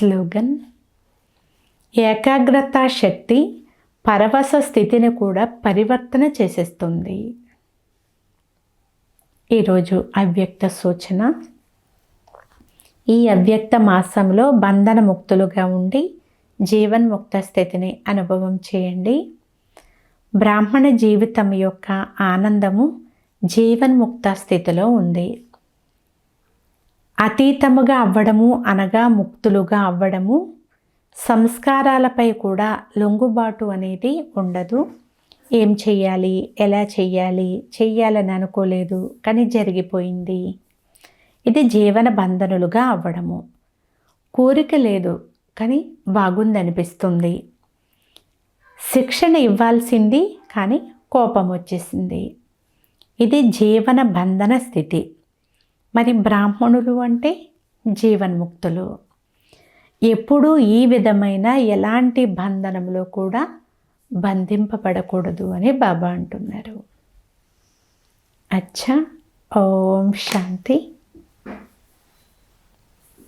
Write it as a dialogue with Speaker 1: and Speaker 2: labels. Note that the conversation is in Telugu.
Speaker 1: స్లోగన్. ఏకాగ్రత శక్తి పరవశ స్థితిని కూడా పరివర్తన చేసేస్తుంది. ఈరోజు అవ్యక్త సూచన. ఈ అవ్యక్త మాసంలో బంధన ముక్తులుగా ఉండి జీవన్ముక్త స్థితిని అనుభవం చేయండి. బ్రాహ్మణ జీవితం యొక్క ఆనందము జీవన్ముక్త స్థితిలో ఉంది. అతీతముగా అవ్వడము అనగా ముక్తులుగా అవ్వడము సంస్కారాలపై కూడా లొంగుబాటు అనేది ఉండదు. ఏం చెయ్యాలి? ఎలా చెయ్యాలి? చెయ్యాలని అనుకోలేదు కానీ జరిగిపోయింది. ఇది జీవన బంధనులుగా అవ్వడము. కోరిక లేదు కానీ బాగుందనిపిస్తుంది. శిక్షణ ఇవ్వాల్సింది కానీ కోపం వచ్చేసింది. ఇది జీవన బంధన స్థితి. మరి బ్రాహ్మణులు అంటే జీవన్ముక్తులు. ఎప్పుడూ ఈ విధమైన ఎలాంటి బంధనంలో కూడా బంధింపబడకూడదు అని బాబా అంటున్నారు. అచ్చా ఓం శాంతి.